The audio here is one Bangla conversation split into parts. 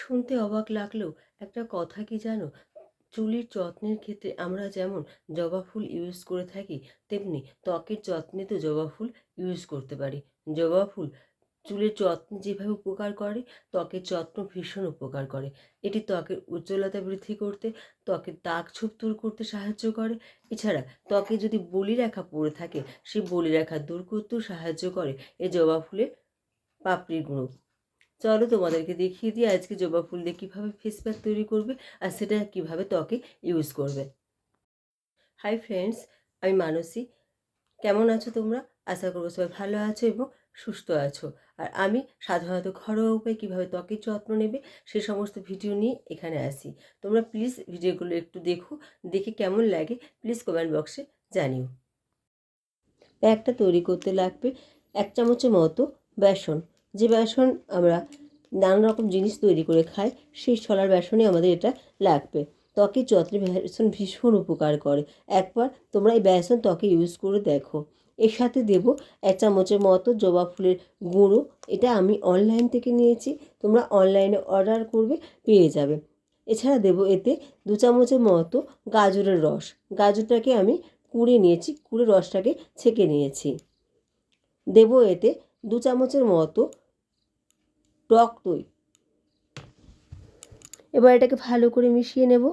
শুনতে অবাক লাগলেও একটা কথা কি জানো? চুলের যত্নের ক্ষেত্রে আমরা যেমন জবা ফুল ইউজ করে থাকি, তেমনি ত্বকের যত্নে তো জবা ফুল ইউজ করতে পারি। জবা ফুল চুলের যত্ন যেভাবে উপকার করে, ত্বকের যত্ন ভীষণ উপকার করে। এটি ত্বকের উজ্জ্বলতা বৃদ্ধি করতে, ত্বকের দাগ ছোপ দূর করতে সাহায্য করে। এছাড়া ত্বকে যদি বলি রেখা পড়ে থাকে, সেই বলিরেখা দূর করতেও সাহায্য করে এই জবা ফুলের পাপড়ির গুঁড়ো। চলো তোমাদেরকে দেখিয়ে দিই আজকে জবা ফুল দিয়ে কীভাবে ফেস প্যাক তৈরি করবে আর সেটা কীভাবে ত্বকে ইউজ করবে। হাই ফ্রেন্ডস আমি মানসী। কেমন আছো তোমরা? আশা করব সবাই ভালো আছো এবং সুস্থ আছো। আর আমি সাধারণত ঘরোয়া উপায়ে কীভাবে ত্বকের যত্ন নেবে সে সমস্ত ভিডিও নিয়ে এখানে আসি। তোমরা প্লিজ ভিডিওগুলো একটু দেখো, দেখে কেমন লাগে প্লিজ কমেন্ট বক্সে জানিও। প্যাকটা তৈরি করতে লাগবে এক চামচের মতো বেসন। যে বেসন আমরা নানা রকম জিনিস তৈরি করে খাই, সেই ছলার বেসনই আমাদের এটা লাগবে। ত্বকের যত্নে বেসন ভীষণ উপকার করে। একবার তোমরা এই বেসন ত্বকে ইউজ করে দেখো। এর সাথে দেব এক চামচের মতো জবা ফুলের গুঁড়ো। এটা আমি অনলাইন থেকে নিয়েছি। তোমরা অনলাইনে অর্ডার করবে, পেয়ে যাবে। এছাড়া দেব এতে দু চামচের মতো গাজরের রস। গাজরটাকে আমি কুড়ে নিয়েছি, কুড়ে রসটাকে ছেঁকে নিয়েছি। দেব এতে দু চামচের মতো টক দই। এবার এটাকে ভালো করে মিশিয়ে নেব।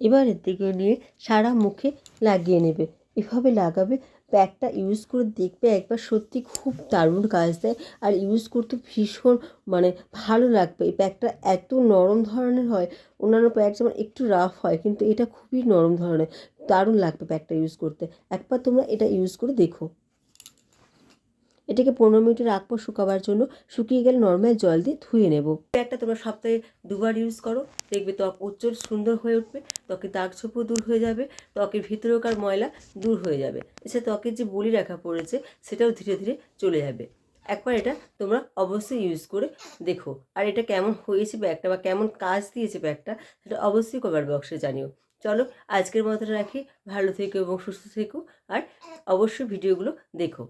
এবার এর দিকে নিয়ে সারা মুখে লাগিয়ে নেবে। এভাবে লাগাবে প্যাকটা ইউজ করে দেখবে একবার। সত্যি খুব দারুণ কাজ দেয়। আর ইউজ করতে ভীষণ মানে ভালো লাগবে। এই প্যাকটা এত নরম ধরনের হয় অন্যান্য প্যাক যেমন একটু রাফ হয়, কিন্তু এটা খুবই নরম ধরনের। দারুণ লাগবে প্যাকটা ইউজ করতে। একবার তোমরা এটা ইউজ করে দেখো। এটাকে পনেরো মিনিট রাখব শুকাবার জন্য শুকিয়ে গেলে নর্মাল জল দিয়ে ধুয়ে নেব। প্যাকটা তোমরা সপ্তাহে দুবার ইউজ করো। দেখবে ত্বক উজ্জ্বল, সুন্দর হয়ে উঠবে। ত্বকের দাগ ছোপও দূর হয়ে যাবে। ত্বকের ভিতরেকার ময়লা দূর হয়ে যাবে। এছাড়া ত্বকের যে বলি রাখা পড়েছে, সেটাও ধীরে ধীরে চলে যাবে। একবার এটা তোমরা অবশ্যই ইউজ করে দেখো। আর এটা কেমন হয়েছে ব্যাগটা বা কেমন কাজ দিয়েছে ব্যাগটা, সেটা অবশ্যই কমেন্ট বক্সে জানিও। চলো, আজকের মতো রাখি। ভালো থেকো এবং সুস্থ থেকো। আর অবশ্যই ভিডিওগুলো দেখো।